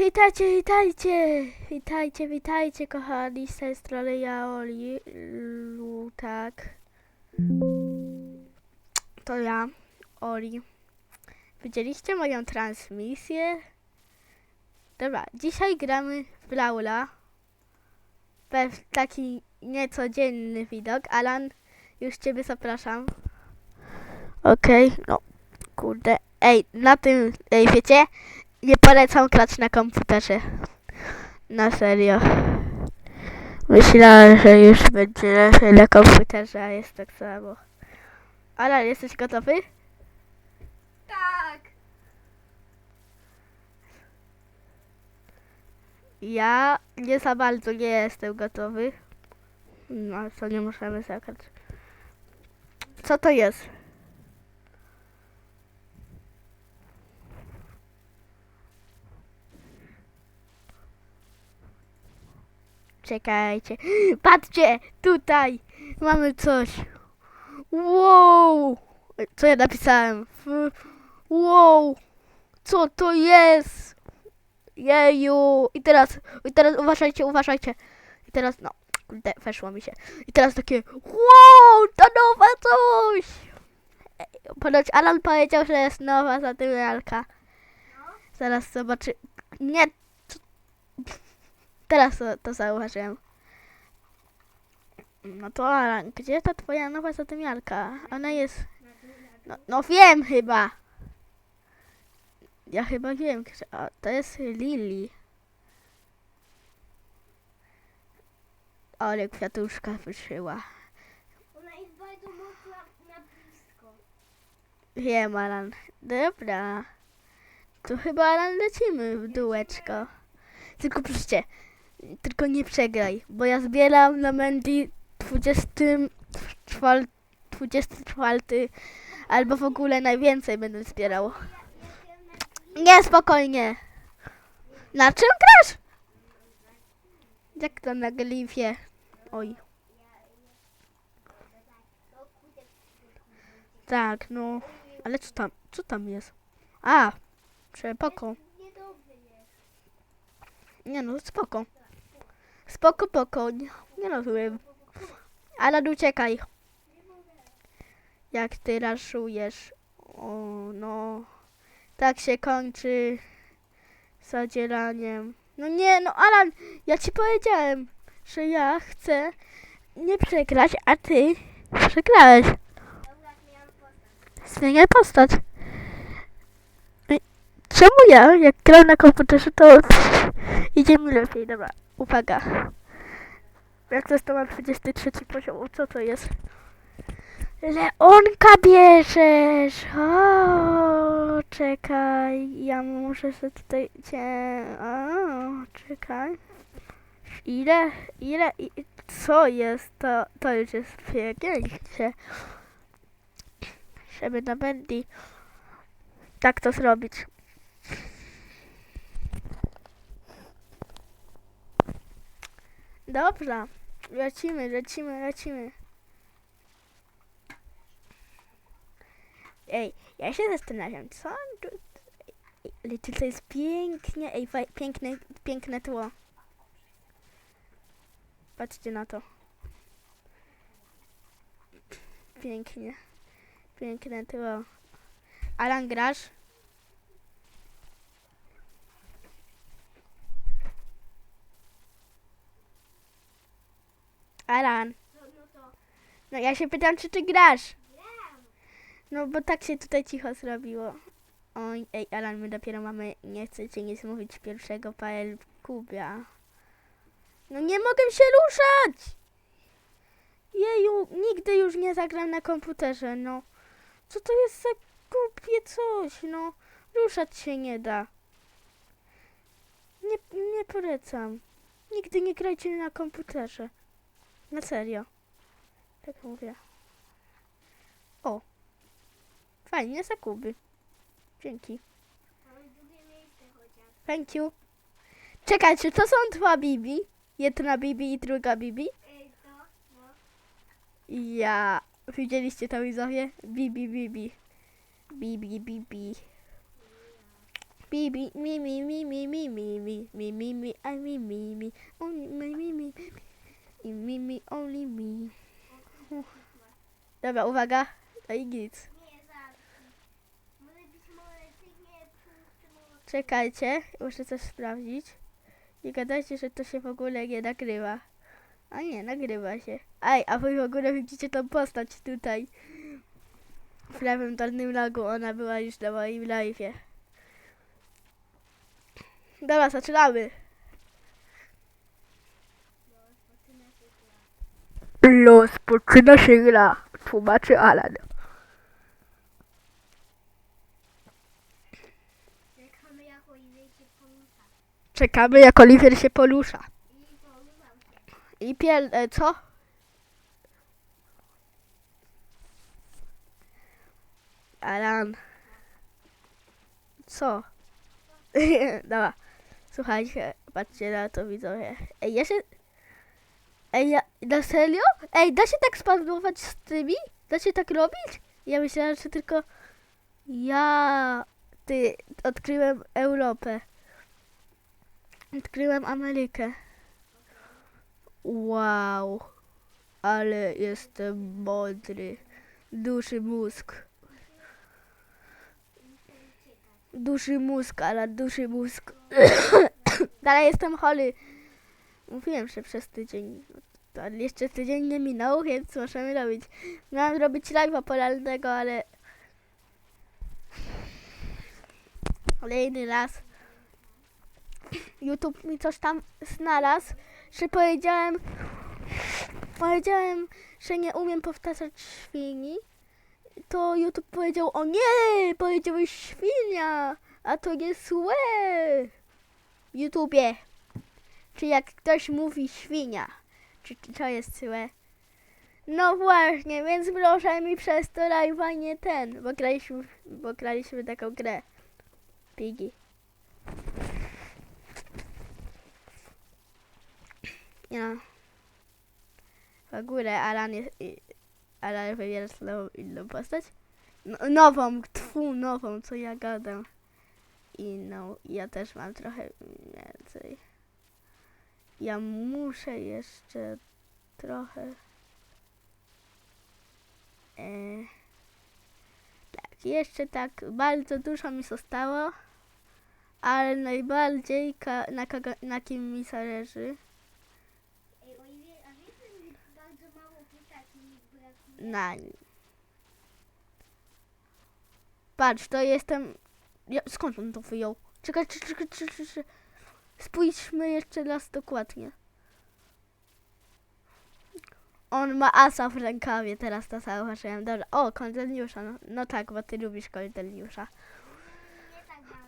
Witajcie, witajcie, witajcie, witajcie kochani z tej strony ja Oli, Lu, tak. To ja, Oli. Widzieliście moją transmisję? Dobra, dzisiaj gramy w Braula. We w taki niecodzienny widok. Alan, już ciebie zapraszam. Okej, no, kurde. Ej, na tym, ej, wiecie? Nie polecam grać na komputerze. Na serio. Myślałem, że już będzie lepiej na komputerze, a jest tak samo. Ale jesteś gotowy? Tak! Ja nie za bardzo nie jestem gotowy. No, to nie możemy zagrać. Co to jest? Czekajcie. Patrzcie, tutaj mamy coś. Wow! Co ja napisałem? Wow! Co to jest? Jeju! I teraz, i teraz uważajcie, uważajcie. I teraz, no, weszło mi się. I teraz takie, wow, to nowe coś! Ponoć Alan powiedział, że jest nowa zadymiarka. Zaraz zobaczy. Nie. Teraz to, to zauważyłem. No to Alan, gdzie ta twoja nowa zadymiarka? Ona jest... No, no wiem chyba. Ja chyba wiem, a, to jest Lily. Ale kwiatuszka wyszyła. Ona jest bardzo mocna na blisko. Wiem, Alan. Dobra. To chyba, Alan, lecimy w dułeczko. Tylko proszę, tylko nie przegraj, bo ja zbieram na Mandy 24, 24 albo w ogóle najwięcej będę zbierał. Nie, spokojnie. Na czym grasz? Jak to na glifie? Oj. Tak, no. Ale co tam, co tam jest? A, jest. Nie no, spoko. Spoko, poko. Nie, nie rozumiem. Ale uciekaj. Jak ty raszujesz. O, no. Tak się kończy zadzieraniem. No nie, no Alan, ja ci powiedziałem, że ja chcę nie przegrać, a ty przegrałeś. Zmieniaj postać. Czemu ja, jak gram na komputerze, to idzie mi lepiej. Dobra, uwaga. Jak to jest, mam 23 poziom. Co to jest? Leonka bierzesz! O, czekaj. Ja muszę sobie tutaj cię... O, czekaj. Ile? Ile? i- Co jest? To, to już jest pięknie żeby na Bendy tak to zrobić. Dobrze, lecimy, lecimy, lecimy. Ej, ja się zastanawiam, co tu... Ale to jest pięknie, ej, piękne, piękne tło. Patrzcie na to. Pięknie. Piękne tło. Alan, grasz? Alan, No, no no ja się pytam, czy ty grasz? No bo tak się tutaj cicho zrobiło. Oj, ej, Alan, my dopiero mamy, nie chcę cię nic mówić, pierwszego PL Kubia. No nie mogę się ruszać! Jeju, nigdy już nie zagram na komputerze, no. Co to jest za głupie coś, no. Ruszać się nie da. Nie, nie polecam. Nigdy nie grajcie na komputerze. Na serio. Tak mówię. O. Fajnie, zakuby. Dzięki. Thank you. Czekajcie, to są dwa Bibi. Jedna Bibi i druga Bibi. No. Ja. Widzieliście to widzowie? Bibi, Bibi. Bibi, Bibi. Mi, mi, mi, mi, mi, mi, mi, mi, mi, mi, mi, mi, I, mi, mi, mi, only mi, mi, mi, i mi, mi, only me. Dobra, uwaga. No i nic. Nie, zaraz. Może być molestycznie punktu. Czekajcie, muszę coś sprawdzić. Nie gadajcie, że to się w ogóle nie nagrywa. A nie, nagrywa się. Ej, a wy w ogóle widzicie tą postać tutaj. W lewym dolnym rogu, ona była już na moim live'ie. Dobra, zaczynamy. Los, poczyna się gra. Tłumaczy Alan. Czekamy jak Oliver się porusza. I poruszam się. I pier... E, co? Alan. Co? Dobra. Słuchajcie, patrzcie na to widzowie. Ej, ja się... Ej, ja... Na serio? Ej, da się tak spawnować z tymi? Da się tak robić? Ja myślałem, że tylko... Ja... Ty... Odkryłem Europę. Odkryłem Amerykę. Wow, ale jestem mądry. Duży mózg. Duży mózg, ale duży mózg. Dalej jestem chory. Mówiłem, że przez tydzień. To jeszcze tydzień nie minął, więc możemy robić. Miałem zrobić live'a polarnego, ale... Kolejny raz. YouTube mi coś tam znalazł, że powiedziałem, powiedziałem, że nie umiem powtarzać świni, to YouTube powiedział, o nie, powiedziałeś świnia, a to jest złe. YouTubie, czy jak ktoś mówi świnia, czy, to jest złe? No właśnie, więc proszę mi przez to live'a nie ten, bo graliśmy, bo graliśmy taką grę. Pigi. Ja. W ogóle Alan jest. Alan wybiera swoją inną postać. No, nową, tfu, nową, co ja gadam. Inną. Ja też mam trochę więcej. Ja muszę jeszcze trochę. E, tak, jeszcze tak bardzo dużo mi zostało. Ale najbardziej na, na kim mi zależy. Na nim. Patrz, to jestem. Ja, skąd on to wyjął? Czekaj, czekaj, czekaj, czekaj, czekaj. Spójrzmy jeszcze raz dokładnie. On ma asa w rękawie, teraz to zauważyłem. Dobra, o, Kondeliusza, no, no tak, bo ty lubisz bardzo.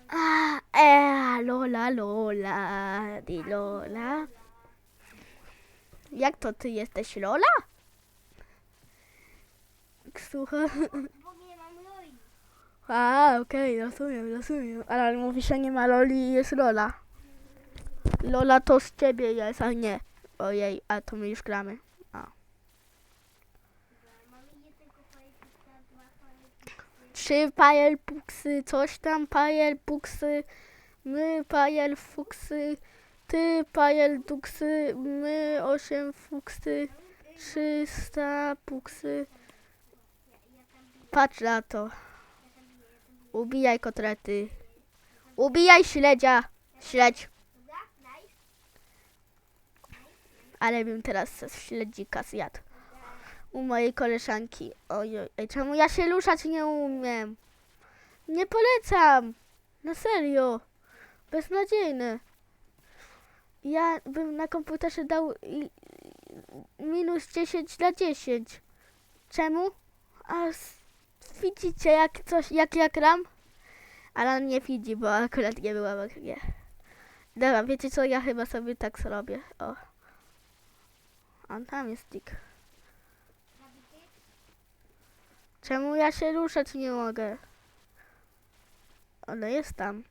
A, e, lola, lola, di lola. Jak to ty jesteś Lola? Słuchaj. Bo nie mam roli. A, okej, rozumiem, rozumiem. Ale mówi, że nie ma Loli i jest Lola. Lola to z ciebie jest, a nie. Ojej, a to my już gramy. Kolejne. Trzy pajelpuksy, coś tam pajelpuksy, my pajelfuksy, ty pajelduksy, my osiem fuksy, trzysta puksy. Patrz na to. Ubijaj kotlety. Ubijaj śledzia. Śledź. Dobra? Nice. Ale bym teraz śledzika zjadł. U mojej koleżanki. Ojoj, ej, czemu ja się ruszać nie umiem? Nie polecam. Na serio. Beznadziejne. Ja bym na komputerze dał minus 10 na 10. Czemu? A widzicie jak coś, jak ja gram? Ale on nie widzi, bo akurat nie była w. Dobra, wiecie co? Ja chyba sobie tak zrobię. O. A tam jest tik. Czemu ja się ruszać nie mogę? Ona jest tam.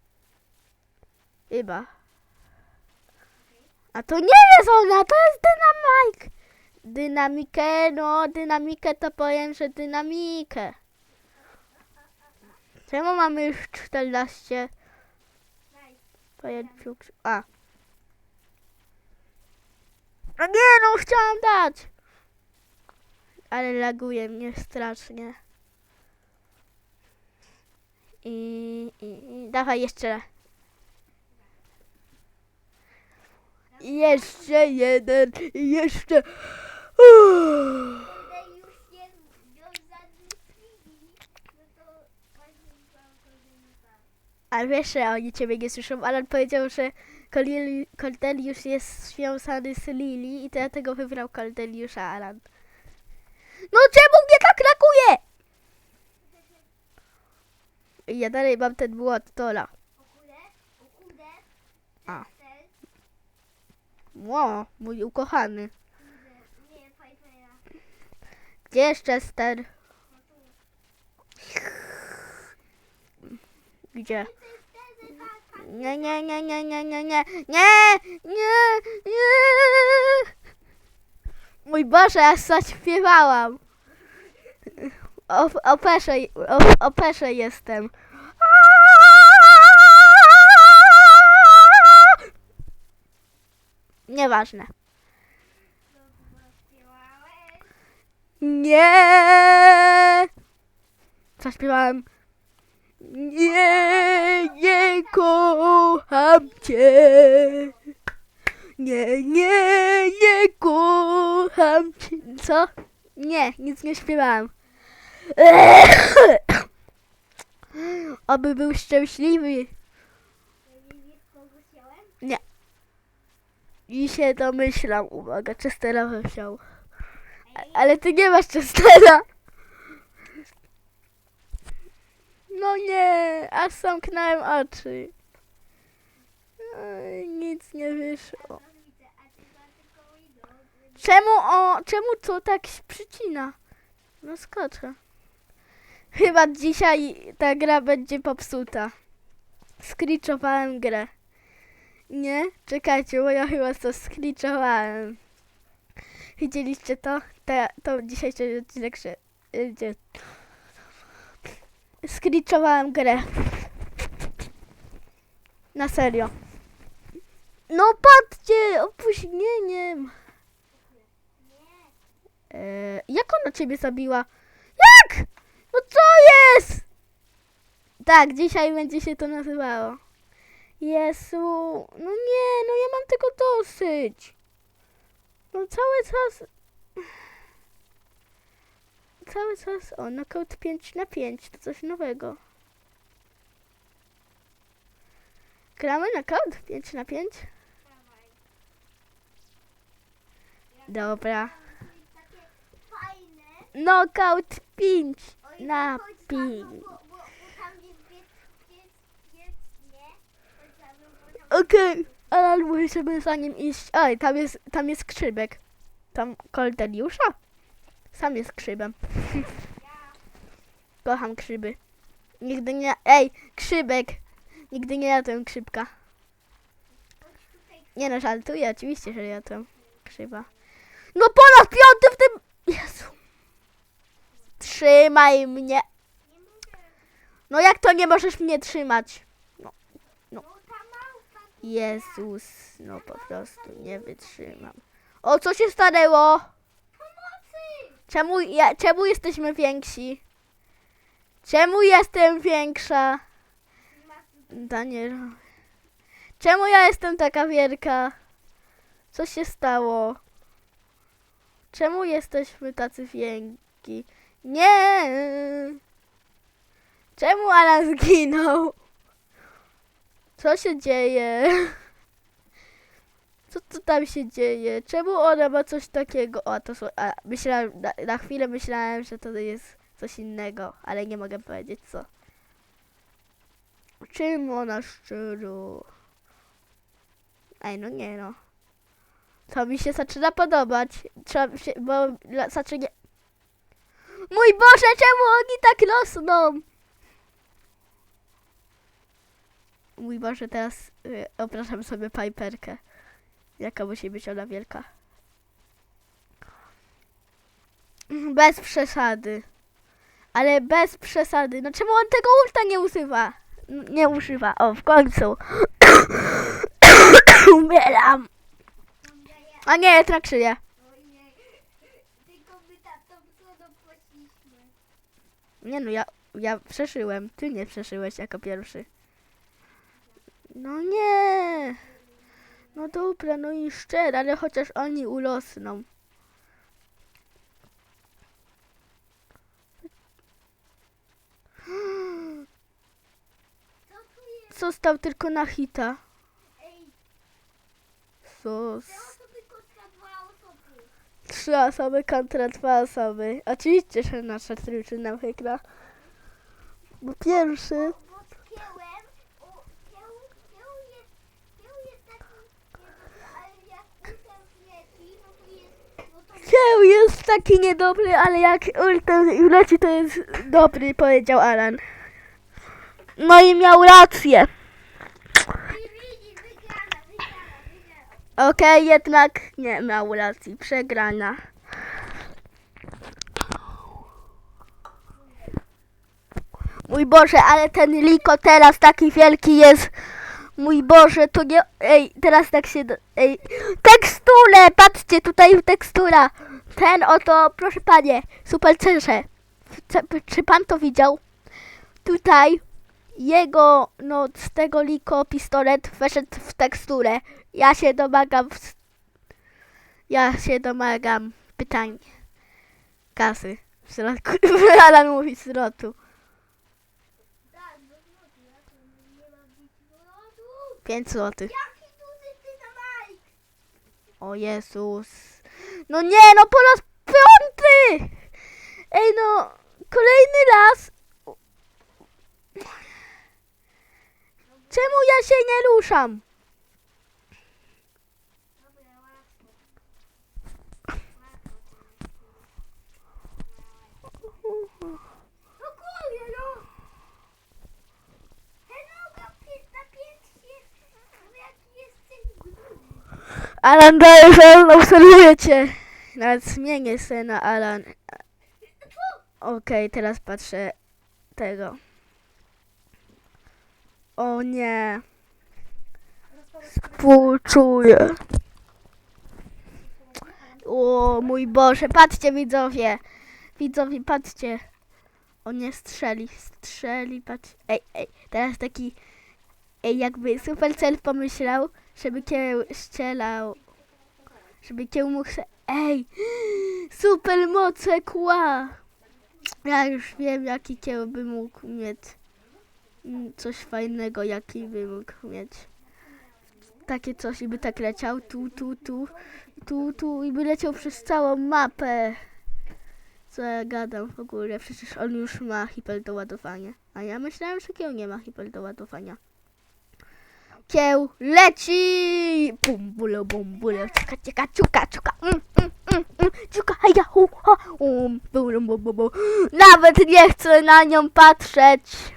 Chyba. A to nie jest ona, to jest dynamik. Dynamikę, no dynamikę to powiem, że dynamikę. Czemu mamy już 14? Pajęciu krzyk. A. No nie no, chciałam dać. Ale laguje mnie strasznie. I, i, i dawaj jeszcze. Jeszcze jeden, i jeszcze. Uff. Ale no wiesz, że oni ciebie nie słyszą. Alan powiedział, że Corneliusz jest związany z Lili i dlatego wybrał Corneliusza Alan. No czemu mnie tak Ja dalej mam ten młot Tola. A. Ło, mój ukochany. Gdzie jest Chester? Gdzie? To jest ten, że tak, tak. Nie, nie, nie, nie, nie, nie, nie, nie, nie, nie. Mój Boże, ja zaśpiewałam. O, o, o, o jestem. Nieważne. Nie. Zaśpiewałem. Nie, cię. Nie, nie, nie kocham cię. Co? Nie, nic nie śpiewałem. Oby był szczęśliwy nie i się domyślam. Uwaga, Chestera wziął. Ale ty nie masz Chestera. No nie, aż zamknąłem oczy. Nic nie wyszło. Czemu o, czemu to tak się przycina? No skoczę. Chyba dzisiaj ta gra będzie popsuta. Skliczowałem grę. Nie? Czekajcie, bo ja chyba to skliczowałem. Widzieliście to? Te, to dzisiejszy odcinek się idzie. Skliczowałem grę. Na serio. No patrzcie, opóźnieniem. Nie, Eee, jak ona ciebie zabiła? Jak? No co jest? Tak, dzisiaj będzie się to nazywało. Jezu, no nie, no ja mam tego dosyć. No cały czas... Cały czas, o, knockout 5 na 5, to coś nowego. Gramy knockout 5 na 5? dawaj. Dobra. Takie fajne. Knockout 5 Oj, na chodź za 5. mną, Bo, bo, bo tam jest pies, pies, pies, Chodź za mną, bo tam Okej, ale musimy za nim iść. Oj, tam jest, tam jest krzybek. Tam Koldeliusza? Sam jest krzybem. Kocham krzyby. Nigdy nie... Ej, krzybek! Nigdy nie jadłem krzybka. Nie no, żartuję, oczywiście, że jadłem krzyba. No po raz piąty w tym... Jezu. Trzymaj mnie. No jak to nie możesz mnie trzymać? No małpa. Jezus, no po prostu nie wytrzymam. O, co się stanęło? Pomocy! Czemu, ja, czemu jesteśmy więksi? Czemu jestem większa? Daniel. Czemu ja jestem taka wielka? Co się stało? Czemu jesteśmy tacy wielki? Nie! Czemu Alan zginął? Co się dzieje? Co tu tam się dzieje? Czemu ona ma coś takiego? O, to są, a, myślałem, na, na chwilę myślałem, że to jest coś innego, ale nie mogę powiedzieć co. Czym ona szczuru? Ej, no nie no. To mi się zaczyna podobać. Trzeba się, bo zaczyna... Mój Boże, czemu oni tak rosną? Mój Boże, teraz y, opraszam sobie Piperkę. Jaka musi być ona wielka. Bez przesady. Ale bez przesady. No czemu on tego ulta nie używa? Nie używa. O, w końcu. Umieram! A nie, stroną poszliśmy. Nie no, ja, ja przeżyłem. Ty nie przeżyłeś jako pierwszy. No nie. No dobra, no i szczerze, ale chociaż oni ulosną. Został tylko na hita. Ej, Sos. te osoby kontra dwa osoby. Trzy osoby kontra dwa osoby. Oczywiście, że nasza drużyna wygra. Bo pierwszy. Kieł, no to jest, no Kieł jest taki niedobry, ale jak ultem leci, to jest dobry, powiedział Alan. No i miał rację. Okej, jednak nie miał racji. Przegrana. Mój Boże, ale ten Liko teraz taki wielki jest. Mój Boże, to nie... Ej, teraz tak się... Ej, teksturę! Patrzcie, tutaj tekstura. Ten oto, proszę panie, super censze. Czy pan to widział? Tutaj jego, no z tego Liko pistolet weszedł w teksturę. Ja się domagam. w- Ja się domagam pytań. Kasy. W środku. Alan mówi być złotu. 5 złotych. O Jezus. No nie, no po raz piąty! Ej no, kolejny raz. Czemu ja się nie ruszam? No jesteś gruby. Alan daje, że obserwujecie. Nawet zmienię się na Alan. Okej, teraz patrzę tego. O nie. Współczuję. O mój Boże, patrzcie widzowie. Widzowie, patrzcie. On nie strzeli, strzeli, patrz. Ej, ej, teraz taki, ej, jakby Supercell pomyślał, żeby kieł strzelał, żeby kieł mógł se... Ej, super moce kła. Ja już wiem, jaki kieł by mógł mieć. Coś fajnego, jaki by mógł mieć. Takie coś i by tak leciał tu, tu, tu, tu, tu i by leciał przez całą mapę. Co ja gadam w ogóle? Przecież on już ma hiperdoładowanie. A ja myślałem, że kieł nie ma hiperdoładowania. Kieł leci! Bum, bule, bum, bule, ciuka, ciuka, ciuka, ciuka, mm, mm, mm, mm, ciuka, heja, hu, ha, um, bum, bum, bum, bum. Nawet nie chcę na nią patrzeć.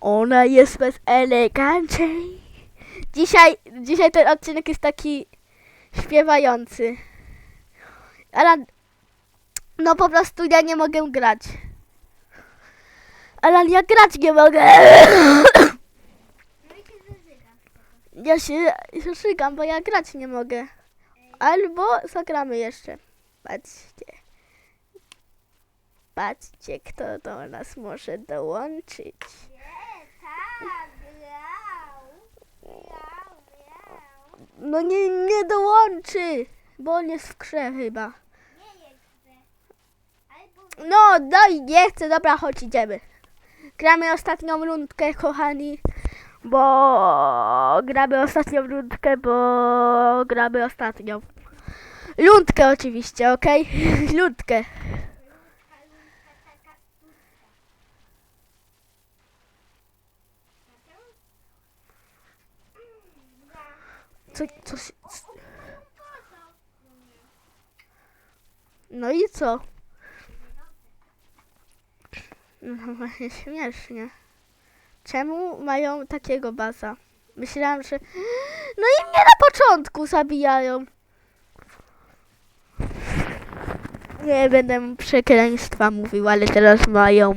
Ona jest bez elegancej. Dzisiaj, dzisiaj ten odcinek jest taki śpiewający. Ale no po prostu ja nie mogę grać. Ale ja grać nie mogę. Ja się szykam, bo ja grać nie mogę. Albo zagramy jeszcze. Patrzcie. Patrzcie, kto do nas może dołączyć. Nie, tak, grał. Grał, grał. No nie, nie dołączy, bo on jest w grze chyba. No, daj, nie chcę, dobra, chodź, idziemy. Gramy ostatnią rundkę, kochani, bo gramy ostatnią rundkę, bo gramy ostatnią. Lundkę oczywiście, okej? Lundkę. Co, co się... No i co? No właśnie śmiesznie. Czemu mają takiego baza? Myślałam, że... No i mnie na początku zabijają. Nie będę przekleństwa mówił, ale teraz mają.